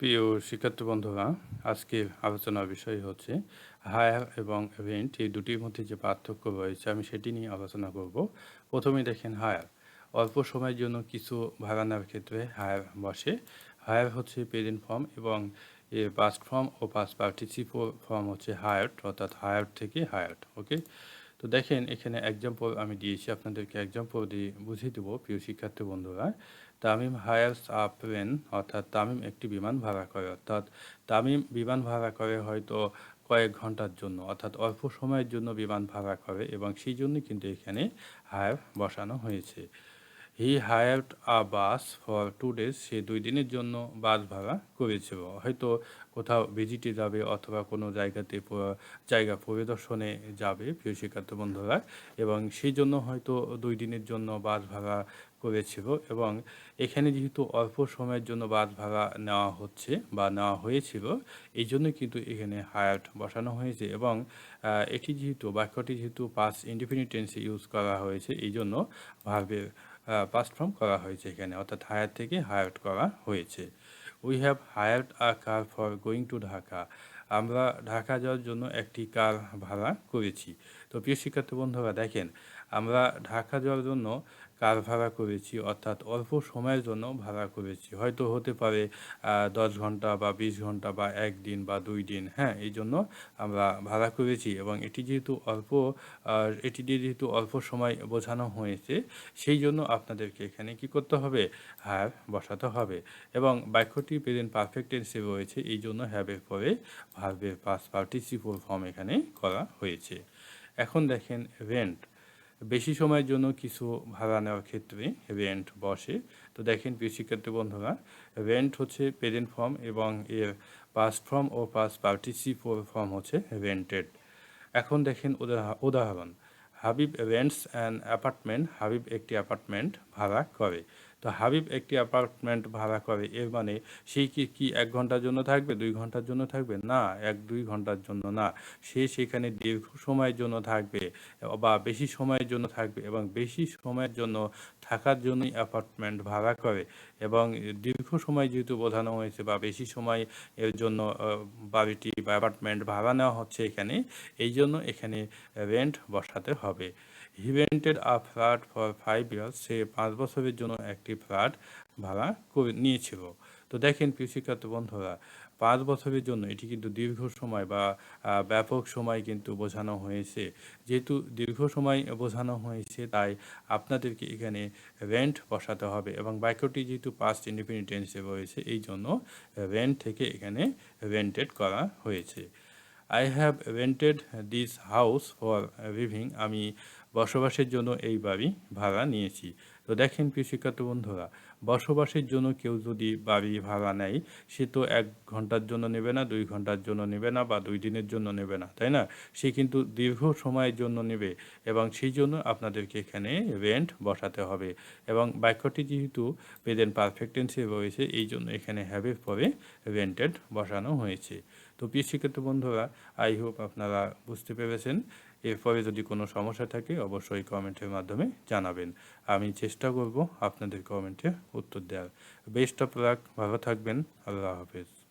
প্রিয় শিক্ষার্থী বন্ধুরা আজকে আলোচনার বিষয় হচ্ছে হায়ার এবং রেন্ট এই দুটির মধ্যে যে পার্থক্য রয়েছে, আমি সেটি নিয়ে আলোচনা করব। প্রথমে দেখেন হায়ার। অল্প সময়ের জন্য কিছু ভাড়া নেওয়ার ক্ষেত্রে হায়ার বসে। হায়ার হচ্ছে প্রেজেন্ট ফর্ম এবং এর পাস্ট ফর্ম ও পাস্ট পার্টিসিপো ফর্ম হচ্ছে হায়ার্ড অর্থাৎ হায়ার্ড থেকে হায়ার্ড ওকে তো দেখেন, এখানে এক্সাম্পল আমি দিয়েছি, আপনাদেরকে এক্সাম্পল দিয়ে বুঝিয়ে দেবো, প্রিয় শিক্ষার্থী বন্ধুরা। তামিম হায়ার্স আপেন অর্থাৎ তামিম একটি বিমান ভাড়া করে, অর্থাৎ তামিম বিমান ভাড়া করে হয়তো কয়েক ঘণ্টার জন্য, অর্থাৎ অল্প সময়ের জন্য বিমান ভাড়া করে এবং সেই জন্য কিন্তু এখানে হায়ার বসানো হয়েছে। He hired a bus for two days সে দুই দিনের জন্য বাস ভাড়া করেছিল হয়তো কোথাও ভিজিটে যাবে অথবা কোনো জায়গাতে জায়গা পরিদর্শনে যাবে, প্রিয় শিক্ষার্থী বন্ধুরা। এবং সেই জন্য হয়তো দুই দিনের জন্য বাস ভাড়া করেছিল এবং এখানে যেহেতু অল্প সময়ের জন্য বাস ভাড়া নেওয়া হচ্ছে বা নেওয়া হয়েছিল, এই জন্য কিন্তু এখানে হায়ার্ড বসানো হয়েছে। এবং এটি যেহেতু বাক্যটি যেহেতু পাস টেন্সে ইউজ করা হয়েছে, এই জন্য ভার্বের পাস্ট ফর্ম করা হয়েছে এখানে, অর্থাৎ হায়ার থেকে হায়ার্ড করা হয়েছে। We have hired a car for going to Dhaka আমরা ঢাকা যাওয়ার জন্য একটি কার ভাড়া করেছি। তো প্রিয় শিক্ষার্থী বন্ধুরা, দেখেন, আমরা ঢাকা যাওয়ার জন্য কার ভাড়া করেছি, অর্থাৎ অল্প সময়ের জন্য ভাড়া করেছি। হয়তো হতে পারে দশ ঘণ্টা বা বিশ ঘণ্টা বা একদিন বা দুই দিন হ্যাঁ এই জন্য আমরা ভাড়া করেছি এবং এটি যেহেতু অল্প এটি দিয়ে যেহেতু অল্প সময় বোঝানো হয়েছে, সেই জন্য আপনাদেরকে এখানে কি করতে হবে? হ্যাভ বসাতে হবে এবং বাক্যটি প্রেজেন্ট পারফেক্ট টেন্সে রয়েছে, এই জন্য হ্যাভের পরে ভার্বের পাস পার্টিসিপল ফর্ম এখানে করা হয়েছে। এখন দেখেন রেন্ট বেশি সময়ের জন্য কিছু ভাড়া নেওয়ার ক্ষেত্রে রেন্ট বসে। তো দেখেন, প্রিয় শিক্ষার্থী বন্ধুরা রেন্ট হচ্ছে প্রেজেন্ট ফর্ম এবং এর পাস ফর্ম ও পাস পার্টিসিপ ফর্ম হচ্ছে রেন্টেড এখন দেখেন উদাহরণ। Habib rents and apartment, Habib একটি অ্যাপার্টমেন্ট ভাড়া করে। তো হাবিব একটি অ্যাপার্টমেন্ট ভাড়া করে, এর মানে সে কি কি এক ঘণ্টার জন্য থাকবে, দুই ঘণ্টার জন্য থাকবে? না, এক, দুই ঘণ্টার জন্য না। সে সেখানে দীর্ঘ সময়ের জন্য থাকবে বা বেশি সময়ের জন্য থাকবে এবং বেশি সময়ের জন্য থাকার জন্যই অ্যাপার্টমেন্ট ভাড়া করে এবং দীর্ঘ সময় যেহেতু বোঝানো হয়েছে বা বেশি সময় এর জন্য বাড়িটি বা অ্যাপার্টমেন্ট ভাড়া নেওয়া হচ্ছে এখানে, এই জন্য এখানে রেন্ট বসাতে হবে। He rented a flat for five years সে পাঁচ বছরের জন্য একটি ফ্ল্যাট ভাড়া করে নিয়েছিল। তো দেখেন প্রিয় বন্ধুরা, পাঁচ বছরের জন্য এটি কিন্তু দীর্ঘ সময় বা ব্যাপক সময় কিন্তু বোঝানো হয়েছে। যেহেতু দীর্ঘ সময় বোঝানো হয়েছে, তাই আপনাদেরকে এখানে রেন্ট বসাতে হবে এবং বাক্যটি যেহেতু পাস্ট ইন্ডিপেন্ডেন্সে রয়েছে, এই জন্য রেন্ট থেকে এখানে রেন্টেড করা হয়েছে। I have rented this house for living আমি বসবাসের জন্য এই বাড়ি ভাড়া নিয়েছি। তো দেখেন প্রিয় শিক্ষার্থী বন্ধুরা, বসবাসের জন্য কেউ যদি বাড়ি ভাড়া নেয়, সে তো এক ঘণ্টার জন্য নেবে না, দুই ঘণ্টার জন্য নেবে না বা দুই দিনের জন্য নেবে না, তাই না? সে কিন্তু দীর্ঘ সময়ের জন্য নেবে এবং সেই জন্য আপনাদেরকে এখানে রেন্ট বসাতে হবে এবং বাক্যটি যেহেতু প্রেজেন্ট পারফেক্ট টেন্সে রয়েছে, এই জন্য এখানে হ্যাভের পরে রেন্টেড বসানো হয়েছে। তো প্রিয় শিক্ষার্থী বন্ধুরা আই হোপ আপনারা বুঝতে পেরেছেন এরপরে যদি কোনো সমস্যা থাকে, অবশ্যই কমেন্টের মাধ্যমে জানাবেন। আমি চেষ্টা করব আপনাদের কমেন্টে উত্তর দেওয়ার। বেস্ট অফ লাক, ভালো থাকবেন, আল্লাহ হাফেজ।